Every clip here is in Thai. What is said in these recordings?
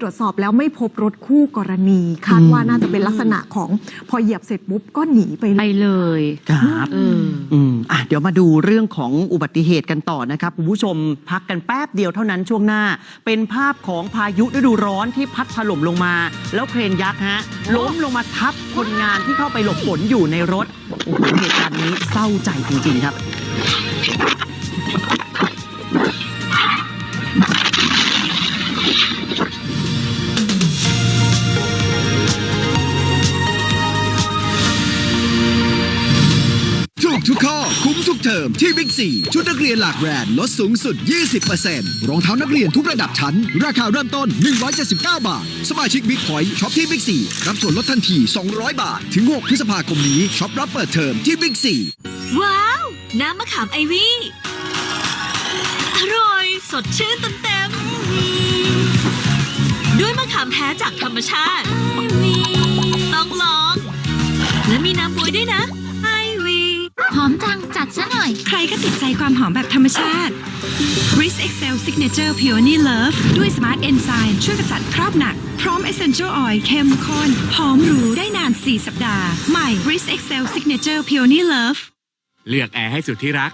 ตรวจสอบแล้วไม่พบรถคู่กรณี คาดว่าน่าจะเป็นลักษณะของพอเหยียบเสร็จปุ๊บก็หนีไปเลไปย เลยครับเอออืมอะเดี๋ยวมาดูเรื่องของอุบัติเหตุกันต่อนะครับคุณผู้ชมพักกันแป๊บเดียวเท่านั้นช่วงหน้า เป็นภาพของพายุฤดูร้อนที่พัดถล่มลงมา แล้วเครนยักษ์ฮะล้มลงมาทับคนงานที่เข้าไปหลบฝนอยู่ในรถโอ้โหเหตุการณ์นี้เศร้าใจจริงๆครับ กเทอมที่บิ๊กซีชุดนักเรียนหลากแบรนด์ลดสูงสุด 20%รองเท้านักเรียนทุกระดับชั้น ราคาเริ่มต้น 179 บาท สมาชิกบิ๊กพอยช็อปที่บิ๊กซีรับส่วนลดทันที 200 บาท ถึง 6 พฤษภาคมนี้ช็อปรับเปิดเทอมที่บิ๊กซีว้าว น้ำมะขามไอวี่อร่อยสดชื่นเต็มด้วยมะขามแท้จากธรรมชาติ ต้องลอง และมีน้ำบวยด้วยนะ ใครก็ติดใจความหอมแบบธรรมชาติ b r i s Excel Signature Peony Love ด้วย Smart Enzyme ช่วยกระจัดคราบหนัก พร้อม Essential Oil เข้มข้นหอมหรูได้นาน 4 สัปดาห์ ใหม่ b r i s Excel Signature Peony Love เลือกแอร์ให้สุดที่รัก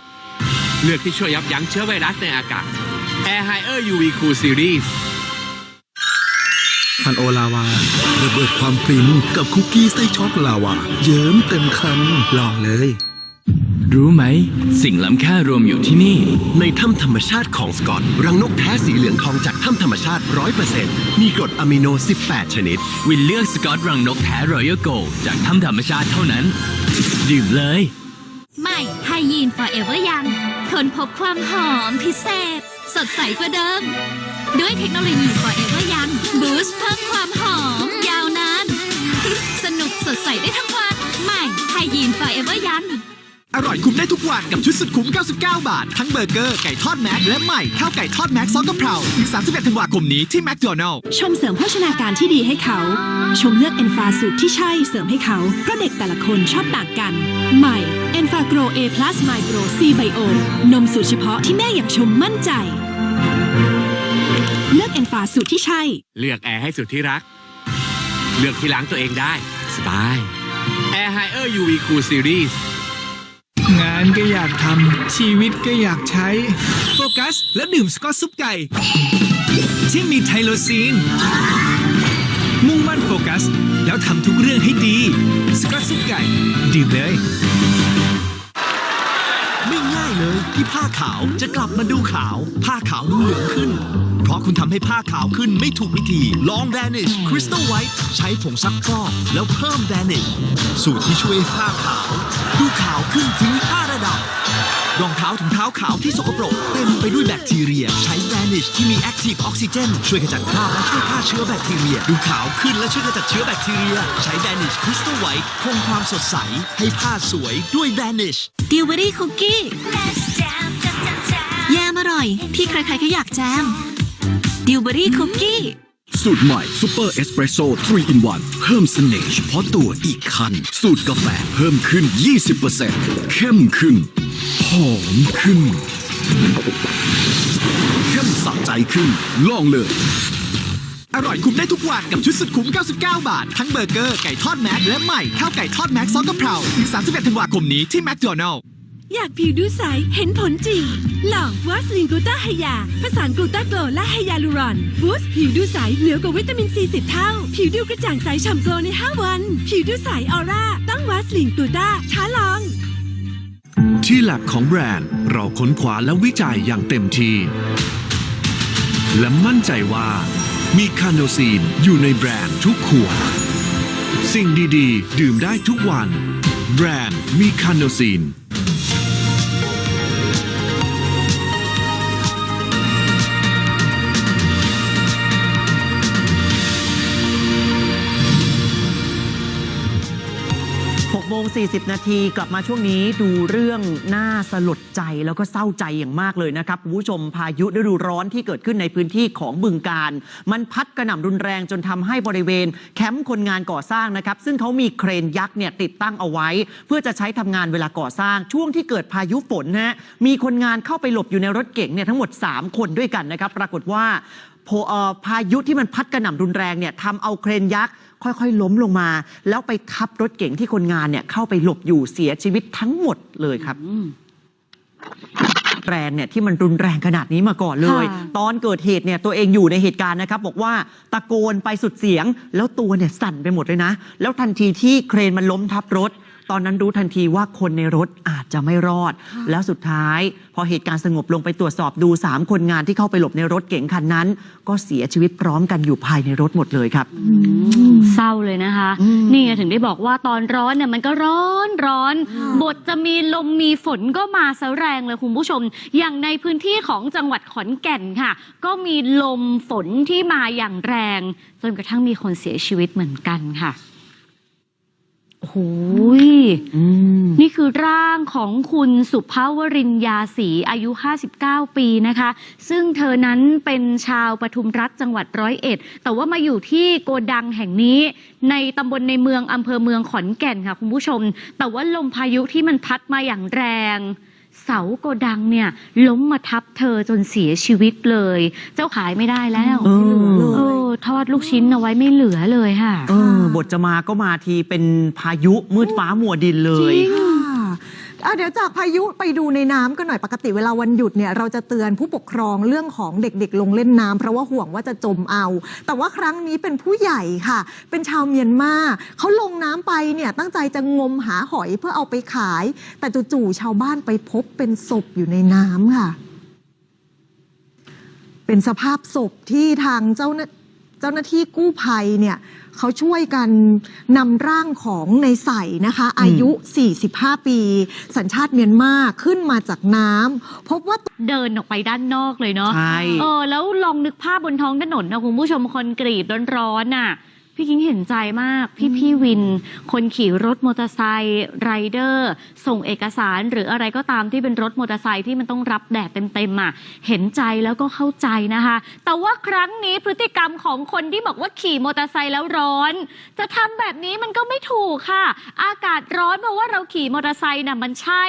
เลือกที่ช่วยยับยั้งเชื้อไวรัสในอากาศ Air Higher UV Cool Series คันโอลาวาระเบิดความฟินกับคุกกี้ไส้ช็อกลาวา เยิ้มเต็มคำลองเลย รู้ไหม สิ่งล้ำค่ารวมอยู่ที่นี่ ในถ้ำธรรมชาติของสกอต รังนกแท้สีเหลืองทองจากถ้ำธรรมชาติ 100%มีกรดอะมิโน 18 ชนิด วินเลือกสกอตรังนกแท้รอยัลโกจากถ้ำธรรมชาติเท่านั้น ดื่มเลยใหม่ไฮยีน Forever ยังทนพบความหอมพิเศษ สดใสกว่าเดิม ด้วยเทคโนโลยี Forever ยังบูสต์เพิ่มความหอม ยาวนานสนุกสดใสได้ทั้งวัน อร่อยคุ้มได้ทุกวันกับชุดสุดคุ้ม 99 บาท ทั้งเบอร์เกอร์ ไก่ทอดแม็ก และใหม่ ข้าวไก่ทอดแม็กซอสกะเพราถึง 31 ธันวาคมนี้ที่แมคโดนัลล์ชมเสริมโภชนาการที่ดีให้เขา ชมเลือก e n f a สูตรที่ใช่เสริมให้เขา เพราะเด็กแต่ละคนชอบต่างกัน ใหม่ e n f a g r o A Plus Micro C Bio นมสูตรเฉพาะที่แม่อยากชมมั่นใจ เลือก e n f a สูตรที่ใช่ เลือกแอร์ให้สุดที่รัก เลือกที่ล้างตัวเองได้ สบาย Air Higher UV Cool Series งานก็อยากทำชีวิตก็อยากใช้ โฟกัส แล้วดื่มสกอตซุปไก่ ที่มีไทโลซีน มุ่งมั่นโฟกัส แล้วทำทุกเรื่องให้ดี สกอตซุปไก่ ดื่มเลย ไม่ง่ายเลยที่ผ้าขาวจะกลับมาดูขาว ผ้าขาวดูเหลืองขึ้น เพราะคุณทำให้ผ้าขาวขึ้นไม่ถูกวิธีลอง Vanish Crystal White ใช้ผงซักฟอกแล้วเพิ่ม Vanish สูตรที่ช่วยผ้าขาว ดูขาวขึ้นถึง 5 ระดับ รองเท้าถุงเท้าขาวที่สกปรกเต็มไปด้วยแบคทีเรีย ใช้ Vanish ที่มี Active Oxygen ช่วยขจัดคราบและช่วยฆ่าเชื้อแบคทีเรีย ดูขาวขึ้นและช่วยขจัดเชื้อแบคทีเรีย ใช้ Vanish Crystal White คงความสดใส ให้ผ้าสวยด้วย Vanish ดิวเบอรี่คุกกี้แยมอร่อย ที่ใครๆก็อยากแจมดิวเบอรี่คุกกี้ สูตรใหม่ซูเปอร์เอสเปรสโซ่3 in 1เพิ่มเสน่ห์เฉพาะตัวอีกคัน สูตรกาแฟเพิ่มขึ้น 20%เข้มขึ้น หอมขึ้น เข้มสะใจขึ้น ลองเลย อร่อยคุ้มได้ทุกวันกับชุดสุดคุ้ม 99 บาท ทั้งเบอร์เกอร์ ไก่ทอดแม็กและใหม่ข้าวไก่ทอดแม็กซอสกะเพราถึง 31 ธันวาคมนี้ที่แมคโดนัลล์ อยากผิวดูใส เห็นผลจริง ลองวาสลินกลูตาไฮยาผสานกลูตาโกลและไฮยาลูรอนบูสต์ผิวดูใสเหนือกว่าวิตามินซีสิบเท่า ผิวดูกระจ่างใสฉ่ำโกลใน 5 วัน ผิวดูใสออร่า ต้องวาสลินกลูตาท้าลอง ที่แลบของแบรนด์ เราค้นคว้าและวิจัยอย่างเต็มที่ และมั่นใจว่า มีคาโนซีนอยู่ในแบรนด์ทุกขวดสิ่งดีๆ ดื่มได้ทุกวัน แบรนด์มีคาโนซีน 40 นาทีกลับมาช่วงนี้ดูเรื่องน่าสลดใจแล้วก็เศร้าใจอย่างมากเลยนะครับคุณผู้ชมพายุฤดูร้อนที่เกิดขึ้นในพื้นที่ของบึงการ มันพัดกระหน่ำรุนแรงจนทำให้บริเวณ แคมป์คนงานก่อสร้างนะครับ ซึ่งเขามีเครนยักษ์เนี่ยติดตั้งเอาไว้ เพื่อจะใช้ทำงานเวลาก่อสร้าง ช่วงที่เกิดพายุฝนนะฮะมีคนงานเข้าไปหลบอยู่ในรถเก๋งเนี่ยทั้งหมด 3 คนด้วยกันนะครับ ปรากฏว่าพายุที่มันพัดกระหน่ำรุนแรงเนี่ยทำเอาเครนยักษ์ ค่อยๆ ล้มลงมา แล้วไปทับรถเก๋งที่คนงานเนี่ยเข้าไปหลบอยู่เสียชีวิตทั้งหมดเลยครับแรงเนี่ยที่มันรุนแรงขนาดนี้มาก่อนเลยค่ะตอนเกิดเหตุเนี่ยตัวเองอยู่ในเหตุการณ์นะครับ บอกว่าตะโกนไปสุดเสียง แล้วตัวเนี่ยสั่นไปหมดเลยนะ แล้วทันทีที่เครนมันล้มทับรถ ตอนนั้นรู้ทันทีว่าคนในรถอาจจะไม่รอด แล้วสุดท้าย พอเหตุการณ์สงบลงไปตรวจสอบดู 3 คนงานที่เข้าไปหลบในรถเก๋งคันนั้น ก็เสียชีวิตพร้อมกันอยู่ภายในรถหมดเลยครับ เศร้าเลยนะคะอืมนี่ไงถึงได้บอกว่าตอนร้อนเนี่ยมันก็ร้อนร้อนค่ะบทจะมีลมมีฝนก็มาซะแรงเลยคุณผู้ชม อย่างในพื้นที่ของจังหวัดขอนแก่นค่ะ ก็มีลมฝนที่มาอย่างแรง จนกระทั่งมีคนเสียชีวิตเหมือนกันค่ะโอ้โหยอืมนี่คือร่างของคุณสุภาวรินยาศรีอายุ 59 ปีนะคะ ซึ่งเธอนั้นเป็นชาวปทุมรัฐจังหวัดร้อยเอ็ด แต่ว่ามาอยู่ที่โกดังแห่งนี้ ในตำบลในเมืองอำเภอเมืองขอนแก่นค่ะคุณผู้ชม แต่ว่าลมพายุที่มันพัดมาอย่างแรงเสาโกดังเนี่ยล้มมาทับเธอจนเสียชีวิตเลย เจ้าขายไม่ได้แล้วเออเออ ทอดลูกชิ้นเอาไว้ไม่เหลือเลยค่ะ เออบทจะมาก็มาทีเป็นพายุมืดฟ้ามัวดินเลยค่ะอะเดี๋ยวจากพายุไปดูในน้ำกันหน่อยปกติเวลาวันหยุดเนี่ยเราจะเตือนผู้ปกครองเรื่องของเด็กๆ ลงเล่นน้ำเพราะว่าห่วงว่าจะจมเอา แต่ว่าครั้งนี้เป็นผู้ใหญ่ค่ะ เป็นชาวเมียนมาเขาลงน้ำไปเนี่ยตั้งใจจะงมหาหอยเพื่อเอาไปขาย แต่จู่ๆชาวบ้านไปพบเป็นศพอยู่ในน้ำค่ะ เป็นสภาพศพที่ทางเจ้าหน้าเจ้าหน้าที่กู้ภัยเนี่ยเขาช่วยกันนำร่างของในใส่นะคะ อายุ 45 ปี สัญชาติเมียนมาขึ้นมาจากน้ำพบว่าเดินออกไปด้านนอกเลยเนาะใช่เออแล้วลองนึกภาพบนท้องถนนนะคุณผู้ชมคนกรีดร้อนๆน่ะ พี่คิงเห็นใจมาก พี่พี่วิน คนขี่รถมอเตอร์ไซค์ไรเดอร์ ส่งเอกสารหรืออะไรก็ตามที่เป็นรถมอเตอร์ไซค์ที่มันต้องรับแดดเต็มๆอะเห็นใจแล้วก็เข้าใจนะคะ แต่ว่าครั้งนี้พฤติกรรมของคนที่บอกว่าขี่มอเตอร์ไซค์แล้วร้อน จะทำแบบนี้มันก็ไม่ถูกค่ะ อากาศร้อนเพราะว่าเราขี่มอเตอร์ไซค์น่ะมันใช่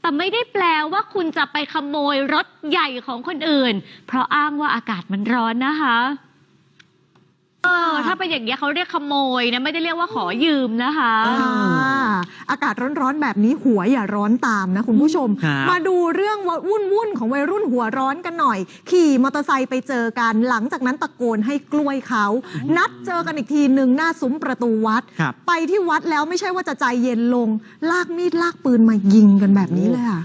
แต่ไม่ได้แปลว่าคุณจะไปขโมยรถใหญ่ของคนอื่น เพราะอ้างว่าอากาศมันร้อนนะคะเออถ้าเป็นอย่างเงี้ยเขาเรียกขโมยนะไม่ได้เรียกว่าขอยืมนะคะเออค่ะอากาศร้อนๆแบบนี้หัวอย่าร้อนตามนะคุณผู้ชม ครับ มาดูเรื่องวุ่นวุ่นๆของวัยรุ่นหัวร้อนกันหน่อย ขี่มอเตอร์ไซค์ไปเจอกัน หลังจากนั้นตะโกนให้กล้วยเขา นัดเจอกันอีกทีหนึ่งหน้าซุ้มประตูวัด ครับ ไปที่วัดแล้วไม่ใช่ว่าจะใจเย็นลง ลากมีดลากปืนมายิงกันแบบนี้เลยค่ะ